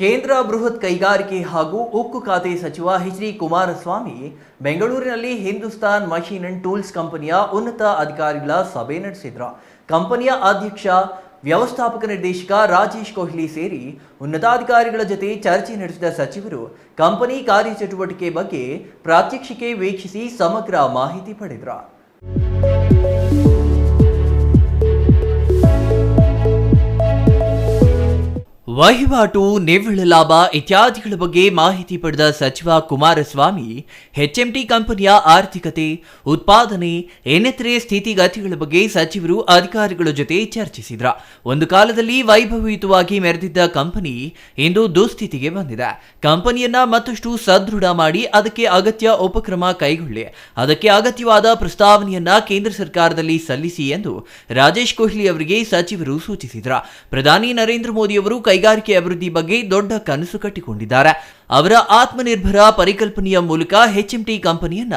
ಕೇಂದ್ರ ಬೃಹತ್ ಕೈಗಾರಿಕೆ ಹಾಗೂ ಉಕ್ಕು ಖಾತೆ ಸಚಿವ ಎಚ್ ಡಿ ಕುಮಾರಸ್ವಾಮಿ ಬೆಂಗಳೂರಿನಲ್ಲಿ ಹಿಂದೂಸ್ತಾನ್ ಮಷೀನ್ ಅಂಡ್ ಟೂಲ್ಸ್ ಕಂಪನಿಯ ಉನ್ನತ ಅಧಿಕಾರಿಗಳ ಸಭೆ ನಡೆಸಿದ್ರು. ಕಂಪನಿಯ ಅಧ್ಯಕ್ಷ, ವ್ಯವಸ್ಥಾಪಕ ನಿರ್ದೇಶಕ ರಾಜೇಶ್ ಕೊಹ್ಲಿ ಸೇರಿ ಉನ್ನತಾಧಿಕಾರಿಗಳ ಜೊತೆ ಚರ್ಚೆ ನಡೆಸಿದ ಸಚಿವರು ಕಂಪನಿ ಕಾರ್ಯಚಟುವಟಿಕೆ ಬಗ್ಗೆ ಪ್ರಾತ್ಯಕ್ಷಿಕೆ ವೀಕ್ಷಿಸಿ ಸಮಗ್ರ ಮಾಹಿತಿ ಪಡೆದರು. ವಹಿವಾಟು, ನಿವ್ವಳ ಲಾಭ ಇತ್ಯಾದಿಗಳ ಬಗ್ಗೆ ಮಾಹಿತಿ ಪಡೆದ ಸಚಿವ ಕುಮಾರಸ್ವಾಮಿ, ಎಚ್ಎಂಟಿ ಕಂಪನಿಯ ಆರ್ಥಿಕತೆ, ಉತ್ಪಾದನೆ, ಇನ್ನಿತರೆ ಸ್ಥಿತಿಗತಿಗಳ ಬಗ್ಗೆ ಸಚಿವರು ಅಧಿಕಾರಿಗಳ ಜೊತೆ ಚರ್ಚಿಸಿದ್ರ. ಒಂದು ಕಾಲದಲ್ಲಿ ವೈಭವಯುತವಾಗಿ ಮೆರೆದಿದ್ದ ಕಂಪನಿ ಇಂದು ದುಸ್ಥಿತಿಗೆ ಬಂದಿದೆ. ಕಂಪನಿಯನ್ನ ಮತ್ತಷ್ಟು ಸದೃಢ ಮಾಡಿ ಅದಕ್ಕೆ ಅಗತ್ಯ ಉಪಕ್ರಮ ಕೈಗೊಳ್ಳಿ. ಅದಕ್ಕೆ ಅಗತ್ಯವಾದ ಪ್ರಸ್ತಾವನೆಯನ್ನ ಕೇಂದ್ರ ಸರ್ಕಾರದಲ್ಲಿ ಸಲ್ಲಿಸಿ ಎಂದು ರಾಜೇಶ್ ಕೊಹ್ಲಿ ಅವರಿಗೆ ಸಚಿವರು ಸೂಚಿಸಿದ್ರ. ಪ್ರಧಾನಿ ನರೇಂದ್ರ ಮೋದಿ ಅವರು ಕೈಗಾರಿಕೆ ಅಭಿವೃದ್ಧಿ ಬಗ್ಗೆ ದೊಡ್ಡ ಕನಸು ಕಟ್ಟಿಕೊಂಡಿದ್ದಾರೆ. ಅವರ ಆತ್ಮನಿರ್ಭರ ಪರಿಕಲ್ಪನೆಯ ಮೂಲಕ ಎಚ್ಎಂಟಿ ಕಂಪನಿಯನ್ನ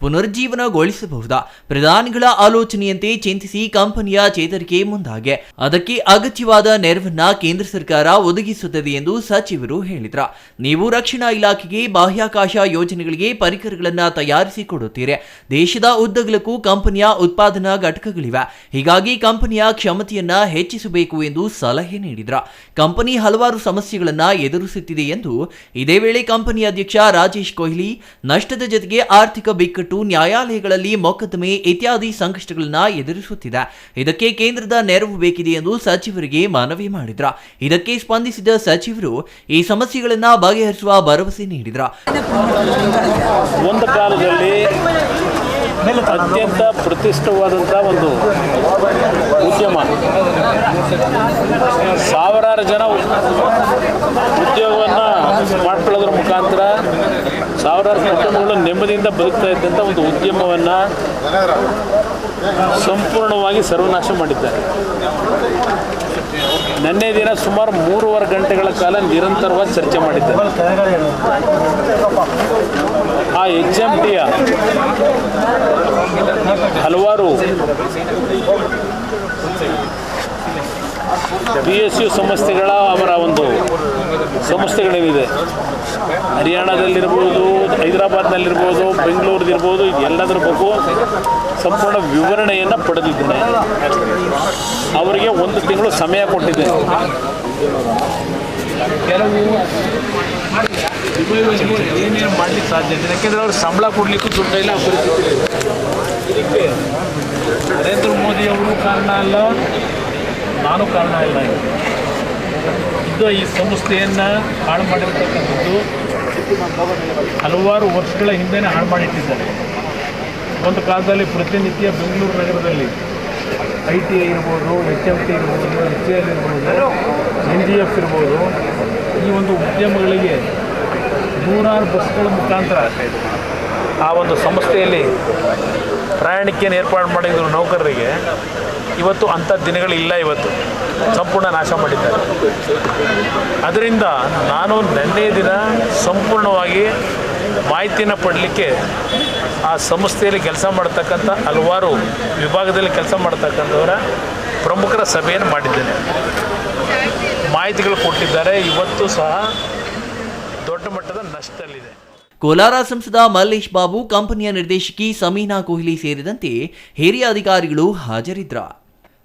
ಪುನರುಜ್ಜೀವನಗೊಳಿಸಬಹುದಾ? ಪ್ರಧಾನಿಗಳ ಆಲೋಚನೆಯಂತೆ ಚಿಂತಿಸಿ ಕಂಪನಿಯ ಚೇತರಿಕೆ ಮುಂದಾಗೆ. ಅದಕ್ಕೆ ಅಗತ್ಯವಾದ ನೆರವನ್ನ ಕೇಂದ್ರ ಸರ್ಕಾರ ಒದಗಿಸುತ್ತದೆ ಎಂದು ಸಚಿವರು ಹೇಳಿದ್ರ. ನೀವು ರಕ್ಷಣಾ ಇಲಾಖೆಗೆ ಬಾಹ್ಯಾಕಾಶ ಯೋಜನೆಗಳಿಗೆ ಪರಿಕರಗಳನ್ನು ತಯಾರಿಸಿ ಕೊಡುತ್ತೀರಿ ದೇಶದ ಉದ್ದಗಲಕ್ಕೂ ಕಂಪನಿಯ ಉತ್ಪಾದನಾ ಘಟಕಗಳಿವೆ. ಹೀಗಾಗಿ ಕಂಪನಿಯ ಕ್ಷಮತೆಯನ್ನ ಹೆಚ್ಚಿಸಬೇಕು ಎಂದು ಸಲಹೆ ನೀಡಿದ್ರ. ಕಂಪನಿ ಹಲವಾರು ಸಮಸ್ಯೆಗಳನ್ನು ಎದುರಿಸುತ್ತಿದೆ ಎಂದು ಇದೇ ವೇಳೆ ಕಂಪನಿ ಅಧ್ಯಕ್ಷ ರಾಜೇಶ್ ಕೊಹ್ಲಿ, ನಷ್ಟದ ಜೊತೆಗೆ ಆರ್ಥಿಕ ಬಿಕ್ಕಟ್ಟು ನ್ಯಾಯಾಲಯಗಳಲ್ಲಿ ಮೊಕದ್ದಮೆ ಇತ್ಯಾದಿ ಸಂಕಷ್ಟಗಳನ್ನ ಎದುರಿಸುತ್ತಿದೆ. ಇದಕ್ಕೆ ಕೇಂದ್ರದ ನೆರವು ಬೇಕಿದೆ ಎಂದು ಸಚಿವರಿಗೆ ಮನವಿ ಮಾಡಿದ್ರ. ಇದಕ್ಕೆ ಸ್ಪಂದಿಸಿದ ಸಚಿವರು ಈ ಸಮಸ್ಯೆಗಳನ್ನ ಬಗೆಹರಿಸುವ ಭರವಸೆ ನೀಡಿದ್ರು. ಅತ್ಯಂತ ಪ್ರತಿಷ್ಠವಾದಂತಹ ಒಂದು ಸಾವಿರಾರು ಜನ ಉದ್ಯೋಗವನ್ನು ಮಾಡ್ಕೊಳ್ಳೋದ್ರ ಮುಖಾಂತರ ಸಾವಿರಾರು ಕುಟುಂಬಗಳು ನೆಮ್ಮದಿಯಿಂದ ಬದುಕ್ತಾ ಇದ್ದಂಥ ಒಂದು ಉದ್ಯಮವನ್ನು ಸಂಪೂರ್ಣವಾಗಿ ಸರ್ವನಾಶ ಮಾಡಿದ್ದಾರೆ. ನಿನ್ನೆ ದಿನ ಸುಮಾರು ಮೂರುವರೆ ಗಂಟೆಗಳ ಕಾಲ ನಿರಂತರವಾಗಿ ಚರ್ಚೆ ಮಾಡಿದ್ದಾರೆ. ಆ ಎಚ್ ಎಂ ಟಿಯ ಹಲವಾರು ಬಿ ಎಸ್ ಯು ಸಂಸ್ಥೆಗಳ ಅವರ ಒಂದು ಸಂಸ್ಥೆಗಳೇನಿದೆ ಹರಿಯಾಣದಲ್ಲಿರ್ಬೋದು, ಹೈದರಾಬಾದ್ನಲ್ಲಿರ್ಬೋದು, ಬೆಂಗಳೂರದಿರ್ಬೋದು, ಎಲ್ಲದರ ಬಗ್ಗೆ ಸಂಪೂರ್ಣ ವಿವರಣೆಯನ್ನು ಪಡೆದಿದ್ದೇನೆ. ಅವರಿಗೆ ಒಂದು ತಿಂಗಳು ಸಮಯ ಕೊಟ್ಟಿದ್ದೇನೆ ಏನೇನು ಸಾಧ್ಯ ಇದೆ ಯಾಕೆಂದರೆ ಅವ್ರು ಸಂಬಳ ಕೊಡಲಿಕ್ಕೂ ದುಡ್ಡು ಇಲ್ಲ ಪರಿಸ್ಥಿತಿ ನರೇಂದ್ರ ಮೋದಿ ಅವರು ಕಾರಣ ಅಲ್ಲ. ನಾನು ಕಾರಣ ಇಲ್ಲ ಇದು. ಈ ಸಂಸ್ಥೆಯನ್ನು ಹಾಳು ಮಾಡಿರ್ತಕ್ಕಂಥದ್ದು ಹಲವಾರು ವರ್ಷಗಳ ಹಿಂದೆನೇ ಹಾಳು ಮಾಡಿಟ್ಟಿದ್ದಾರೆ. ಒಂದು ಕಾಲದಲ್ಲಿ ಪ್ರತಿನಿತ್ಯ ಬೆಂಗಳೂರು ನಗರದಲ್ಲಿ ಐ ಟಿ ಐ ಇರ್ಬೋದು, ಎಚ್ ಎಂ ಟಿ ಇರ್ಬೋದು, ಎಚ್ ಎಲ್ ಇರ್ಬೋದು, ಎನ್ ಜಿ ಎಫ್ ಇರ್ಬೋದು, ಈ ಒಂದು ಉದ್ಯಮಗಳಿಗೆ ನೂರಾರು ಬಸ್ಗಳ ಮುಖಾಂತರ ಆ ಒಂದು ಸಂಸ್ಥೆಯಲ್ಲಿ ಪ್ರಯಾಣಿಕೆಯನ್ನು ಏರ್ಪಾಡು ಮಾಡಿದ್ರು ನೌಕರರಿಗೆ. ಇವತ್ತು ಅಂಥ ದಿನಗಳಿಲ್ಲ ಇವತ್ತು. ಸಂಪೂರ್ಣ ನಾಶ ಮಾಡಿದ್ದಾರೆ. ಅದರಿಂದ ನಾನು ನಿನ್ನೆ ದಿನ ಸಂಪೂರ್ಣವಾಗಿ ಮಾಹಿತಿಯನ್ನು ಪಡಲಿಕ್ಕೆ ಆ ಸಂಸ್ಥೆಯಲ್ಲಿ ಕೆಲಸ ಮಾಡ್ತಕ್ಕಂಥ ಹಲವಾರು ವಿಭಾಗದಲ್ಲಿ ಕೆಲಸ ಮಾಡ್ತಕ್ಕಂಥವರ ಪ್ರಮುಖರ ಸಭೆಯನ್ನು ಮಾಡಿದ್ದೇನೆ. ಮಾಹಿತಿಗಳು ಕೊಟ್ಟಿದ್ದಾರೆ. ಇವತ್ತು ಸಹ ದೊಡ್ಡ ಮಟ್ಟದ ನಷ್ಟದಲ್ಲಿದೆ. ಕೋಲಾರ ಸಂಸದ ಮಲ್ಲೇಶ್ ಬಾಬು, ಕಂಪನಿಯ ನಿರ್ದೇಶಕಿ ಸಮೀನಾ ಕೊಹ್ಲಿ ಸೇರಿದಂತೆ ಹಿರಿಯ ಅಧಿಕಾರಿಗಳು ಹಾಜರಿದ್ರ